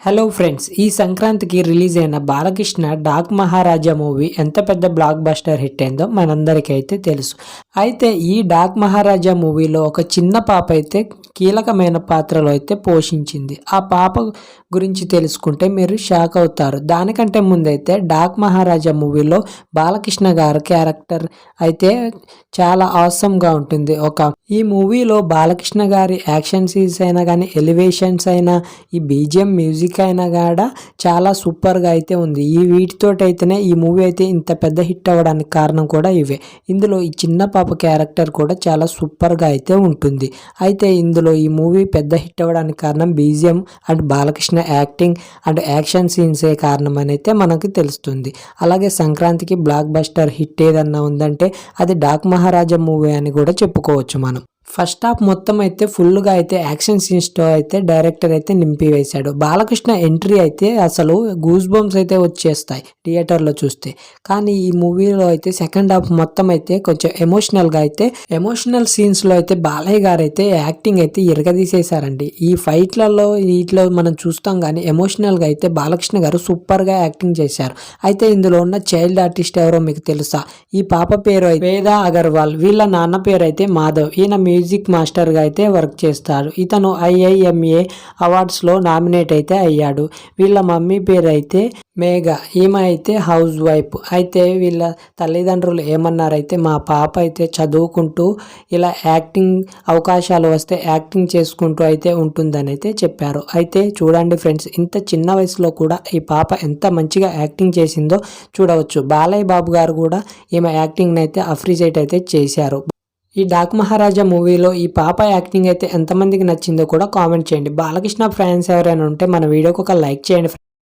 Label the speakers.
Speaker 1: Hello friends ఈ సంక్రాంతికి release అయిన బాలకృష్ణ డాక్ మహారాజా మూవీ ఎంత పెద్ద బ్లాక్ బస్టర్ హిట్ అయిందో మనందరికీ అయితే తెలుసు. అయితే ఈ డాక్ మహారాజా మూవీలో ఒక చిన్న పాప అయితే కీలకమైన పాత్రలో అయితే పోషించింది. ఆ పాప గురించి తెలుసుకుంటే మీరు షాక్ అవుతారు. దానికంటే ముందైతే డాక్ మహారాజా మూవీలో బాలకృష్ణ గారి క్యారెక్టర్ అయితే చాలా ఆసమ్గా ఉంటుంది. ఒక ఈ మూవీలో బాలకృష్ణ గారి యాక్షన్ సీన్స్ అయినా కానీ ఎలివేషన్స్ అయినా ఈ బీజిఎం మ్యూజిక్ అయినా కూడా చాలా సూపర్గా అయితే ఉంది. ఈ వీటితోటి అయితేనే ఈ మూవీ అయితే ఇంత పెద్ద హిట్ అవ్వడానికి కారణం కూడా ఇవే. ఇందులో ఈ చిన్న పాప క్యారెక్టర్ కూడా చాలా సూపర్గా అయితే ఉంటుంది. అయితే ఇందులో ఈ మూవీ పెద్ద హిట్ అవ్వడానికి కారణం BGM and Balakrishna acting and action సీన్సే కారణం అని అయితే మనకు తెలుస్తుంది. అలాగే సంక్రాంతికి బ్లాక్ బస్టర్ హిట్ ఏదన్నా ఉందంటే అది డాక్ మహారాజా మూవీ అని కూడా చెప్పుకోవచ్చు మనం. ఫస్ట్ హాఫ్ మొత్తం అయితే ఫుల్గా అయితే యాక్షన్ సీన్స్తో అయితే డైరెక్టర్ అయితే నింపివేశాడు. బాలకృష్ణ ఎంట్రీ అయితే అసలు గూస్ బంప్స్ అయితే వచ్చేస్తాయి థియేటర్లో చూస్తే. కానీ ఈ మూవీలో అయితే సెకండ్ హాఫ్ మొత్తం అయితే కొంచెం ఎమోషనల్గా అయితే ఎమోషనల్ సీన్స్లో అయితే బాలయ్య గారు అయితే యాక్టింగ్ అయితే ఇరగదీసేశారండి. ఈ ఫైట్లలో వీటిలో మనం చూస్తాం కానీ ఎమోషనల్గా అయితే బాలకృష్ణ గారు సూపర్గా యాక్టింగ్ చేశారు. అయితే ఇందులో ఉన్న చైల్డ్ ఆర్టిస్ట్ ఎవరో మీకు తెలుసా? ఈ పాప పేరు అయితే వేద అగర్వాల్ వీళ్ళ నాన్న పేరు అయితే మాధవ్. ఈయన మ్యూజిక్ మాస్టర్గా అయితే వర్క్ చేస్తాడు. ఇతను ఐఐఎంఏ అవార్డ్స్లో నామినేట్ అయితే అయ్యాడు. వీళ్ళ మమ్మీ పేరు అయితే మేఘ ఈమె అయితే హౌస్ వైఫ్. అయితే వీళ్ళ తల్లిదండ్రులు ఏమన్నారైతే మా పాప అయితే చదువుకుంటూ ఇలా యాక్టింగ్ అవకాశాలు వస్తే యాక్టింగ్ చేసుకుంటూ అయితే ఉంటుందని అయితే చెప్పారు. అయితే చూడండి ఫ్రెండ్స్ ఇంత చిన్న వయసులో కూడా ఈ పాప ఎంత మంచిగా యాక్టింగ్ చేసిందో చూడవచ్చు. బాలయ్య బాబు గారు కూడా ఈమె యాక్టింగ్ని అయితే అప్రిషియేట్ అయితే చేశారు. ఈ డాక్ మహారాజా మూవీలో ఈ పాప యాక్టింగ్ అయితే ఎంతమందికి నచ్చిందో కూడా కామెంట్ చేయండి. బాలకృష్ణ ఫ్యాన్స్ ఎవరైనా ఉంటే మన వీడియోకి ఒక లైక్ చేయండి.